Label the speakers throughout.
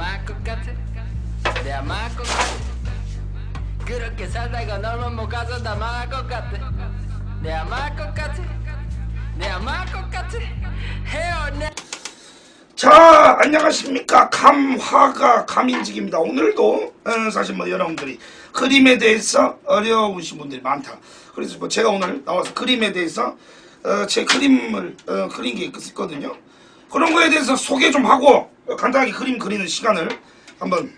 Speaker 1: 것 같아 망할 것 같아 그렇게 살다가 너만 못 가서 다 망할 것 같아 망할 것 같아 망할 것 같아 헤어내
Speaker 2: 자, 안녕하십니까. 감화가 감인직입니다. 오늘도, 어, 사실 뭐 여러분들이 그림에 대해서 어려우신 분들이 많다. 그래서 뭐 제가 오늘 나와서 그림에 대해서, 어, 제 그림을, 어, 그린 게 있- 있거든요. 그런 거에 대해서 소개 좀 하고, 어, 간단하게 그림 그리는 시간을 한번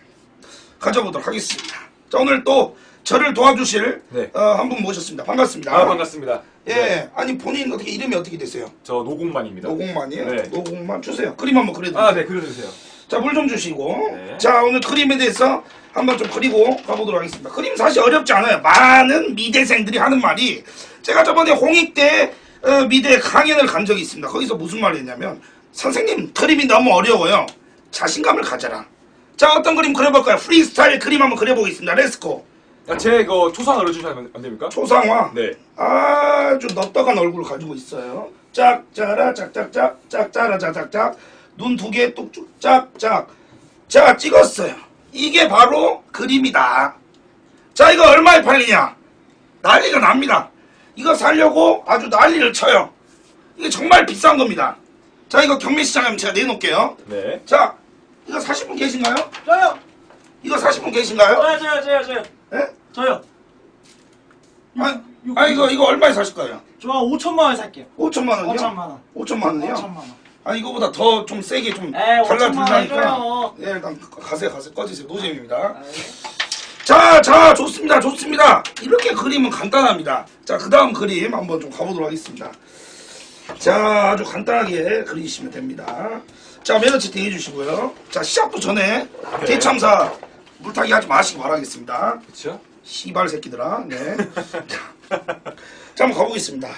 Speaker 2: 가져보도록 하겠습니다. 자, 오늘 또 저를 도와주실,
Speaker 3: 네.
Speaker 2: 어, 한 분 모셨습니다. 반갑습니다.
Speaker 3: 아 반갑습니다.
Speaker 2: 예,
Speaker 3: 네,
Speaker 2: 아니 본인 어떻게 이름이 어떻게 되세요?
Speaker 3: 저 노공만입니다.
Speaker 2: 노공만이에요?
Speaker 3: 네.
Speaker 2: 노공만 주세요. 그림 한번 그려주세요.
Speaker 3: 아, 네, 그려주세요.
Speaker 2: 자, 물 좀 주시고.
Speaker 3: 네.
Speaker 2: 자, 오늘 그림에 대해서 한번 좀 그리고 가보도록 하겠습니다. 그림 사실 어렵지 않아요. 많은 미대생들이 하는 말이 제가 저번에 홍익 대 어, 미대 강연을 간 적이 있습니다. 거기서 무슨 말을 했냐면 선생님 그림이 너무 어려워요. 자신감을 가져라. 자, 어떤 그림 그려볼까요? 프리스타일 그림 한번 그려보겠습니다. 렛츠고.
Speaker 3: 아, 제 이거 초상 알려주시면 안 됩니까?
Speaker 2: 초상화.
Speaker 3: 네.
Speaker 2: 아주 넙떡한 얼굴을 가지고 있어요. 짝짜라 짝짝짝 짝짜라 짝짝짝 눈 두 개 뚝뚝 짝짝 자 찍었어요. 이게 바로 그림이다. 자 이거 얼마에 팔리냐? 난리가 납니다. 이거 살려고 아주 난리를 쳐요. 이게 정말 비싼 겁니다. 자 이거 경매시장에 제가 내놓을게요.
Speaker 3: 네.
Speaker 2: 자 이거 사실 분 계신가요?
Speaker 4: 저요!
Speaker 2: 이거 사실 분 계신가요?
Speaker 4: 저요, 저요, 저요, 저요.
Speaker 2: 예?
Speaker 4: 저요.
Speaker 2: 아, 아 이거 이거 얼마에 사실 거예요?
Speaker 4: 저 5천만 원 살게요.
Speaker 2: 5천만 원이요?
Speaker 4: 5천만 원.
Speaker 2: 5천만 원이요?
Speaker 4: 5천만 원.
Speaker 2: 아 이거보다 더 좀 세게 좀
Speaker 4: 에이, 5천만 원 해줘요.
Speaker 2: 예 일단 가세요 가세요 꺼지세요 노잼입니다 자 자 좋습니다 좋습니다 이렇게 그림은 간단합니다 자 그 다음 그림 한번 좀 가보도록 하겠습니다 자 아주 간단하게 그리시면 됩니다 자 매너 채팅 해주시고요 자 시작도 전에
Speaker 3: 네.
Speaker 2: 대참사 물타기 하지 마시기 바라겠습니다
Speaker 3: 그쵸?
Speaker 2: 시발 새끼들아. 네. 자, 한번 가보겠습니다.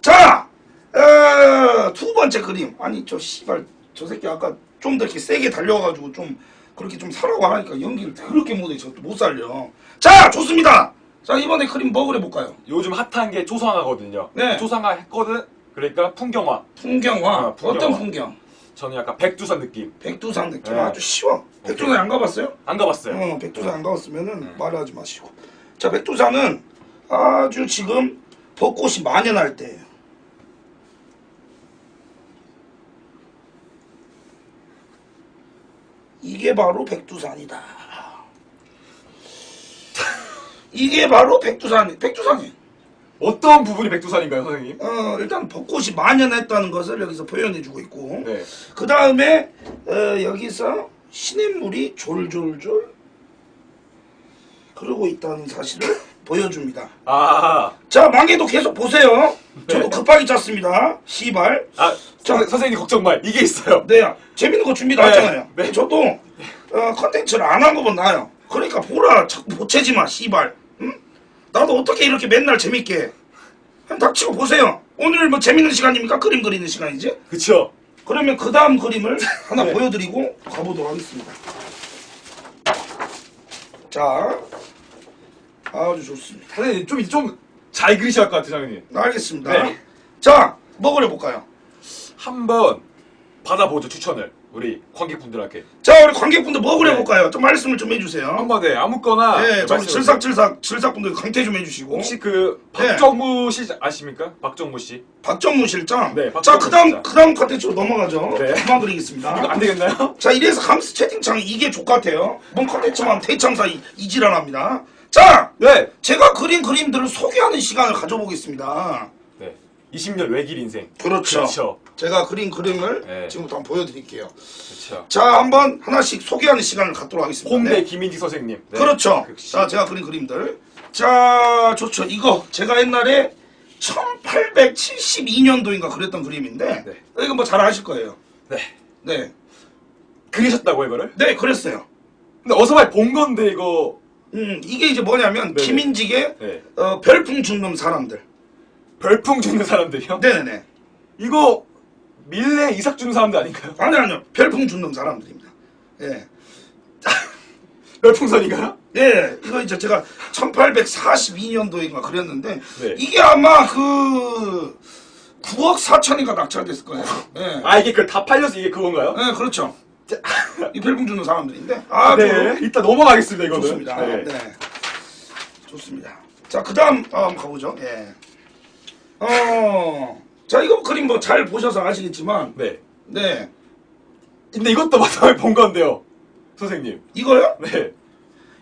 Speaker 2: 자, 어, 두 번째 그림. 아니, 저 시발, 저 새끼 아까 좀 더 이렇게 세게 달려가지고 좀 그렇게 좀 사라고 하니까 연기를 그렇게 못해. 저도 못 살려. 자, 좋습니다. 자, 이번에 그림 뭐 그려볼까요?
Speaker 3: 요즘 핫한 게 초상화거든요.
Speaker 2: 네.
Speaker 3: 초상화 했거든? 그러니까 풍경화.
Speaker 2: 풍경화.
Speaker 3: 아, 풍경화.
Speaker 2: 어떤 풍경?
Speaker 3: 저는 약간 백두산 느낌.
Speaker 2: 백두산 느낌
Speaker 3: 네.
Speaker 2: 아주 쉬워. 백두산 안 가봤어요?
Speaker 3: 안 가봤어요.
Speaker 2: 어, 백두산 안 가봤으면은 말하지 마시고. 자, 백두산은 아주 지금 벚꽃이 만연할 때예요. 이게 바로 백두산이다. 이게 바로 백두산, 백두산이에요.
Speaker 3: 어떤 부분이 백두산인가요, 선생님?
Speaker 2: 어, 일단 벚꽃이 만연했다는 것을 여기서 보여내주고 있고,
Speaker 3: 네.
Speaker 2: 그 다음에 어, 여기서 시냇물이 졸졸졸 흐르고 있다는 사실을 보여줍니다.
Speaker 3: 아,
Speaker 2: 자, 망개도 계속 보세요. 저도
Speaker 3: 네.
Speaker 2: 급하게 짰습니다. 시발.
Speaker 3: 아, 선- 선생님 걱정 마. 이게 있어요.
Speaker 2: 네, 재밌는 거 준비 다
Speaker 3: 네,
Speaker 2: 했잖아요.
Speaker 3: 네.
Speaker 2: 저도 어, 컨텐츠를 안 한 거면 나요. 그러니까 보라, 자꾸 보채지 마, 시발. 응? 나도 어떻게 이렇게 맨날 재밌게 해? 그냥 닥치고 보세요. 오늘 뭐 재밌는 시간입니까? 그림 그리는 시간이지?
Speaker 3: 그쵸?
Speaker 2: 그러면 그 다음 그림을 하나
Speaker 3: 네.
Speaker 2: 보여드리고 가보도록 하겠습니다. 자, 아주 좋습니다.
Speaker 3: 선생님, 좀, 좀잘 그리셔야 할 것 같아요, 선생님.
Speaker 2: 알겠습니다.
Speaker 3: 네.
Speaker 2: 자, 뭐 그려볼까요?
Speaker 3: 한번 받아보죠, 추천을. 우리 관객분들한테.
Speaker 2: 자, 우리 관객분들 뭐 그려볼까요? 좀 말씀을 좀 해주세요.
Speaker 3: 한번 네, 아무거나.
Speaker 2: 네, 저 우리
Speaker 3: 말씀을
Speaker 2: 질삭질삭 질삭분들 강퇴 좀 해주시고.
Speaker 3: 혹시 그
Speaker 2: 네.
Speaker 3: 박정무 씨 아십니까? 박정무 씨.
Speaker 2: 박정무 실장.
Speaker 3: 네,
Speaker 2: 자,
Speaker 3: 박정무
Speaker 2: 그 다음,
Speaker 3: 실장.
Speaker 2: 그 다음 컨텐츠로 넘어가죠.
Speaker 3: 네.
Speaker 2: 그만 그리겠습니다.
Speaker 3: 이거 안 되겠나요?
Speaker 2: 자, 이래서 감스 채팅창이 이게 족같아요. 뭔 컨텐츠만 대참사 이, 이질환합니다. 자,
Speaker 3: 네.
Speaker 2: 제가 그린 그림들을 소개하는 시간을 가져보겠습니다.
Speaker 3: 네. 20년 외길 인생.
Speaker 2: 그렇죠.
Speaker 3: 그렇죠.
Speaker 2: 제가 그린 그림을
Speaker 3: 네.
Speaker 2: 지금부터 한번 보여드릴게요.
Speaker 3: 그렇죠.
Speaker 2: 자, 한번 하나씩 소개하는 시간을 갖도록 하겠습니다.
Speaker 3: 홍대
Speaker 2: 네.
Speaker 3: 김인지 선생님. 네.
Speaker 2: 그렇죠.
Speaker 3: 역시.
Speaker 2: 자, 제가 그린 그림들. 자, 좋죠. 이거 제가 옛날에 1872년도인가 그렸던 그림인데,
Speaker 3: 네.
Speaker 2: 이거 뭐 잘 아실 거예요.
Speaker 3: 네.
Speaker 2: 네.
Speaker 3: 그리셨다고 이거를?
Speaker 2: 네, 그랬어요.
Speaker 3: 근데 어서 많이 본 건데 이거
Speaker 2: 음, 이게 이제 뭐냐면,
Speaker 3: 네네.
Speaker 2: 김인직의
Speaker 3: 네.
Speaker 2: 어, 별풍 죽는 사람들.
Speaker 3: 별풍 주는 사람들이요?
Speaker 2: 네네네.
Speaker 3: 이거 밀레 이삭 주는 사람들 아닌가요?
Speaker 2: 아니, 아니요. 별풍 죽는 사람들입니다. 예.
Speaker 3: 별풍선인가요?
Speaker 2: 예, 이거 이제 제가 1842년도인가 그렸는데,
Speaker 3: 네.
Speaker 2: 이게 아마 그, 9억 4천인가 낙찰됐을 거예요. 예.
Speaker 3: 아 이게 그 다 팔려서 이게 그건가요?
Speaker 2: 네, 그렇죠. 이 별풍 주는 사람들인데 아주
Speaker 3: 네, 이따 넘어가겠습니다 이거는.
Speaker 2: 좋습니다.
Speaker 3: 네.
Speaker 2: 네. 좋습니다. 자, 그 다음, 어, 한번 가보죠. 예. 어, 자, 이거 그림 뭐 잘 보셔서 아시겠지만,
Speaker 3: 네.
Speaker 2: 네.
Speaker 3: 근데 이것도 마지막에 본 건데요, 선생님.
Speaker 2: 이거요?
Speaker 3: 네.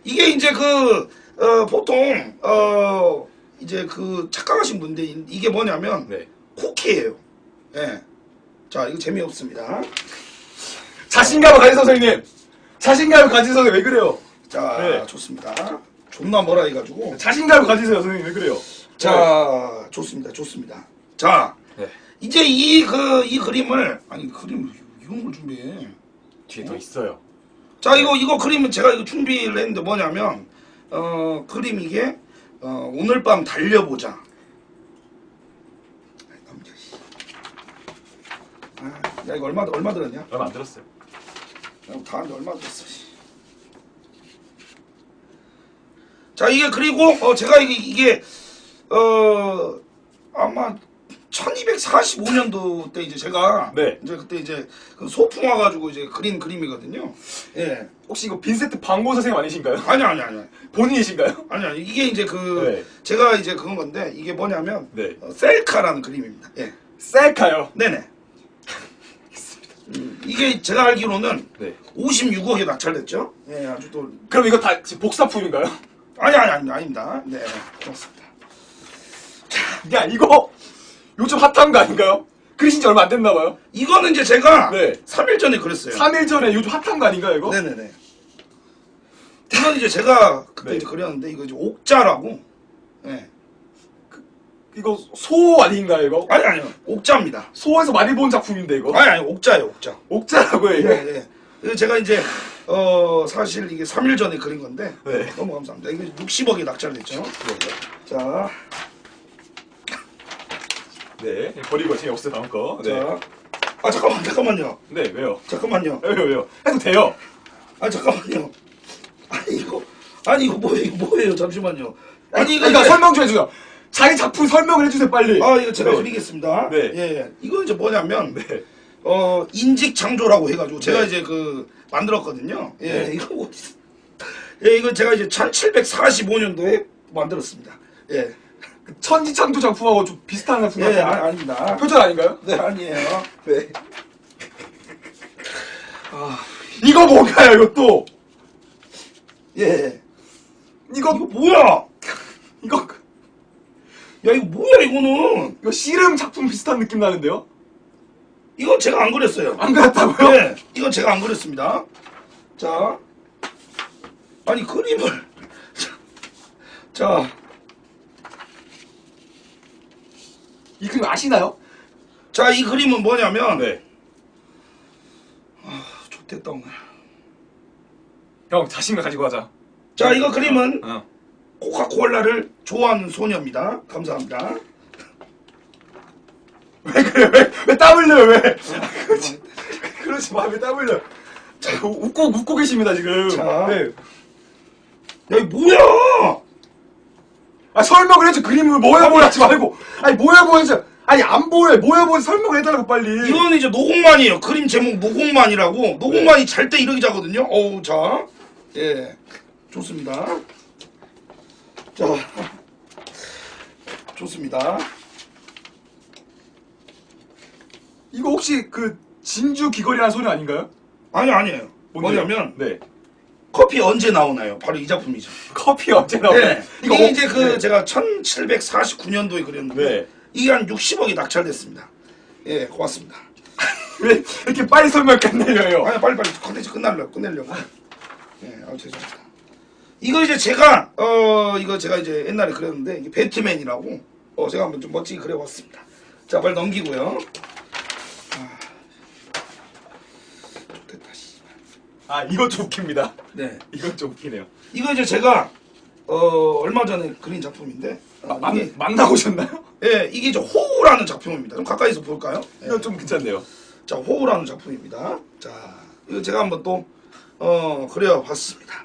Speaker 2: 이게 이제 그, 어, 보통, 어, 이제 그 착각하신 이- 이게 뭐냐면,
Speaker 3: 네.
Speaker 2: 쿠키예요 예. 자, 이거 재미없습니다.
Speaker 3: 자신감을 가진 선생님. 자신감을 가진 선생님 왜 그래요?
Speaker 2: 자,
Speaker 3: 네.
Speaker 2: 좋습니다. 존나 뭐라 해가지고.
Speaker 3: 자신감을 가지세요 선생님 왜 그래요?
Speaker 2: 자, 좋습니다. 좋습니다. 자,
Speaker 3: 네.
Speaker 2: 이제 이 그 이 그림을 아니 그림 이런 걸 준비해.
Speaker 3: 뒤에 더 있어요.
Speaker 2: 자 이거 이거 그림은 제가 이거 준비를 했는데 뭐냐면 어 그림 이게 어 오늘 밤 달려보자. 아이, 남자 씨. 아, 야 이거 얼마 얼마 들었냐?
Speaker 3: 얼마 안 들었어요.
Speaker 2: 야, 다 하는데 얼마 들었어? 씨. 자 이게 그리고 어 제가 이게 이게 어 아마 1245년도 때 이제 제가
Speaker 3: 네.
Speaker 2: 이제 그때 이제 그 소풍 와가지고 이제 그린 그림이거든요. 예.
Speaker 3: 혹시 이거 빈센트 방고 선생님 아니신가요?
Speaker 2: 아니 아니 아니
Speaker 3: 본인이신가요?
Speaker 2: 아니 아니 이게 이제 그
Speaker 3: 네.
Speaker 2: 제가 이제 그건 건데 이게 뭐냐면
Speaker 3: 네.
Speaker 2: 어, 셀카라는 그림입니다. 예.
Speaker 3: 셀카요.
Speaker 2: 네네. 음, 이게 제가 알기로는
Speaker 3: 네.
Speaker 2: 56억에 낙찰됐죠. 예, 아주 또
Speaker 3: 그럼 이거 다 지금 복사품인가요?
Speaker 2: 아니 아니 아니 아닙니다. 네, 그렇습니다.
Speaker 3: 야 이거 요즘 핫한 거 아닌가요? 그리신 지 얼마 안 됐나 봐요.
Speaker 2: 이거는 이제 제가
Speaker 3: 네.
Speaker 2: 3일 전에 그랬어요.
Speaker 3: 3일 전에 요즘 핫한 거 아닌가요 이거?
Speaker 2: 네네네. 이건 이제 제가 그때
Speaker 3: 네.
Speaker 2: 이제 그렸는데 이거 이제 옥자라고. 네.
Speaker 3: 이거 소 아닌가요 이거?
Speaker 2: 아니 아니요 옥자입니다.
Speaker 3: 소에서 많이 본 작품인데 이거?
Speaker 2: 아니 아니 옥자예요 옥자.
Speaker 3: 옥자라고요 이게?
Speaker 2: 네, 네. 그래서 제가 이제 어 사실 이게 3일 전에 그린 건데
Speaker 3: 네.
Speaker 2: 너무 감사합니다. 이게 60억이 낙찰됐죠. 자,
Speaker 3: 네. 버리고 재미없어요 다음 거. 네.
Speaker 2: 자. 아 잠깐만 잠깐만요.
Speaker 3: 네 왜요?
Speaker 2: 잠깐만요.
Speaker 3: 왜요 왜요? 해도 돼요.
Speaker 2: 아 잠깐만요. 아니 이거 아니 이거 뭐예요 이거 뭐예요 잠시만요. 아니 이거
Speaker 3: 그러니까
Speaker 2: 이게-
Speaker 3: 설명 좀 해주세요. 자기 작품 설명을 해주세요 빨리.
Speaker 2: 아 이거 제가
Speaker 3: 네.
Speaker 2: 그리겠습니다.
Speaker 3: 네.
Speaker 2: 예, 예. 이거 이제 뭐냐면
Speaker 3: 네.
Speaker 2: 어 인직 창조라고 해가지고 제가
Speaker 3: 네.
Speaker 2: 이제 그 만들었거든요. 예,
Speaker 3: 네.
Speaker 2: 이거 뭐- 예 이거 제가 이제 1745년도에 만들었습니다. 예,
Speaker 3: 그 천지창조 작품하고 좀 비슷한 작품
Speaker 2: 예,
Speaker 3: 같은데.
Speaker 2: 아, 아닙니다.
Speaker 3: 표절 아닌가요?
Speaker 2: 네, 아니에요. 네.
Speaker 3: 이거 뭔가요 이것도?
Speaker 2: 예.
Speaker 3: 이거
Speaker 2: 이거 뭐야?
Speaker 3: 이거
Speaker 2: 야 이거 뭐야 이거는?
Speaker 3: 이거 씨름 작품 비슷한 느낌 나는데요?
Speaker 2: 이건 제가 안 그렸어요.
Speaker 3: 안 그랬다고요?
Speaker 2: 네, 이건 제가 안 그렸습니다. 자, 아니 그림을 자,
Speaker 3: 이 그림 아시나요?
Speaker 2: 자 이 그림은 뭐냐면
Speaker 3: 네.
Speaker 2: 좋겠다 오늘.
Speaker 3: 형 자신감 가지고 하자.
Speaker 2: 자 이거 그림은
Speaker 3: 어.
Speaker 2: 코카콜라를 좋아하는 소녀입니다. 감사합니다.
Speaker 3: 왜 그래? 왜, 왜땀 흘려요? 왜? 그러지, 그러지 마. 왜땀 흘려? 자, 웃고 웃고 계십니다 지금.
Speaker 2: 자.
Speaker 3: 네.
Speaker 2: 야 이거 뭐야?
Speaker 3: 아 설명을 해줘. 그림을 뭐야 뭐야 하지 말고. 아니 뭐야 뭐야 하지. 아니 안 보여. 뭐야 뭐야 설명을 해달라고 빨리.
Speaker 2: 이건 이제 노공만이에요. 그림 제목 노공만이라고. 노공만이 잘 때 이렇게 자거든요. 어우 자, 예, 좋습니다. 자, 좋습니다.
Speaker 3: 이거 혹시 그 진주 귀걸이라는 소리 아닌가요?
Speaker 2: 아니 아니에요.
Speaker 3: 뭔데요?
Speaker 2: 뭐냐면
Speaker 3: 네.
Speaker 2: 커피 언제 나오나요? 바로 이 작품이죠.
Speaker 3: 커피 언제 나오나요?
Speaker 2: 네. 이게
Speaker 3: 어-
Speaker 2: 이제 그
Speaker 3: 네.
Speaker 2: 제가 1749년도에 그렸는데
Speaker 3: 네.
Speaker 2: 이게 한 60억이 낙찰됐습니다. 예, 고맙습니다.
Speaker 3: 왜 이렇게 빨리 설명 끝내려요?
Speaker 2: 아니 빨리 빨리 컨텐츠 끝날려고 끝내려고. 예, 아 죄송합니다. 이거 이제 제가 어 이거 제가 이제 옛날에 그렸는데 이게 배트맨이라고 어 제가 한번 좀 멋지게 그려봤습니다. 자 빨리 넘기고요. 아, 좋겠다 씨.
Speaker 3: 아좀 웃깁니다.
Speaker 2: 네.
Speaker 3: 이건 좀 웃기네요.
Speaker 2: 이거 이제 제가 어 얼마 전에 그린 작품인데 어,
Speaker 3: 아, 만,
Speaker 2: 이게
Speaker 3: 만나 보셨나요?
Speaker 2: 예 이게 이제 호우라는 작품입니다. 좀 가까이서 볼까요? 예.
Speaker 3: 이건 좀 괜찮네요.
Speaker 2: 자 호우라는 작품입니다. 자 이거 제가 한번 또 어 그려봤습니다.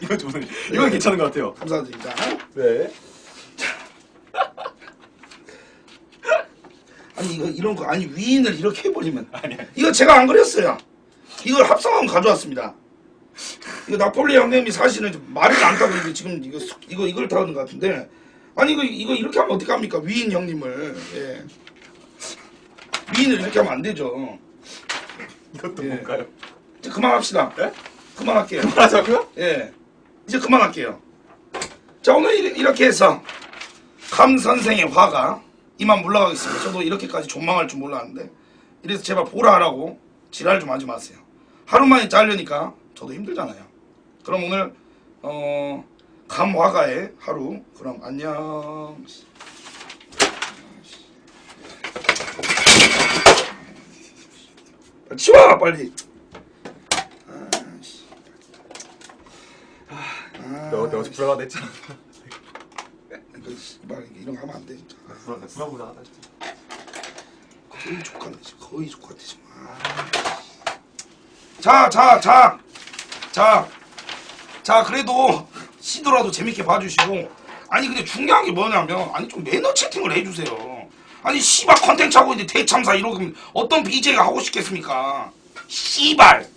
Speaker 3: 이건 좀 이건 괜찮은 것 같아요.
Speaker 2: 감사드립니다.
Speaker 3: 네.
Speaker 2: 아니 이거 이런 거 아니 위인을 이렇게 해버리면
Speaker 3: 아니, 아니.
Speaker 2: 이거 제가 안 그렸어요. 이걸 합성하면 가져왔습니다. 이거 나폴리 형님이 사실은 좀 말이 많다고 이게 지금 이거 수- 이거 이걸 타는 것 같은데 아니 이거 이거 이렇게 하면 어떻게 합니까 위인 형님을 예. 위인을 이렇게 하면 안 되죠.
Speaker 3: 이것도
Speaker 2: 예.
Speaker 3: 뭔가요?
Speaker 2: 이제 그만합시다.
Speaker 3: 예?
Speaker 2: 그만할게요.
Speaker 3: 하자고요?
Speaker 2: 예. 이제 그만할게요. 자, 오늘 이- 이렇게 해서 감 선생의 화가 이만 물러가겠습니다. 저도 이렇게까지 존망할 줄 몰랐는데 이래서 제발 보라 하라고 지랄 좀 하지 마세요. 하루 만에 잘려니까 저도 힘들잖아요. 그럼 오늘 어 감화가의 하루 그럼 안녕. 치워 빨리.
Speaker 3: 너, 너 어제 불안하다 했잖아.
Speaker 2: 이런 거 하면 안돼 진짜.
Speaker 3: 불안해, 불안하다 진짜.
Speaker 2: 거의 족같네 거의 족같아 지금. 아. 자, 자, 자, 자, 자 그래도 시도라도 재밌게 봐주시고 아니 근데 중요한 게 뭐냐면 아니 좀 매너 채팅을 해주세요. 아니 씨발 컨텐츠 하고 있는데 대참사 이러면 어떤 BJ가 하고 싶겠습니까? 씨발.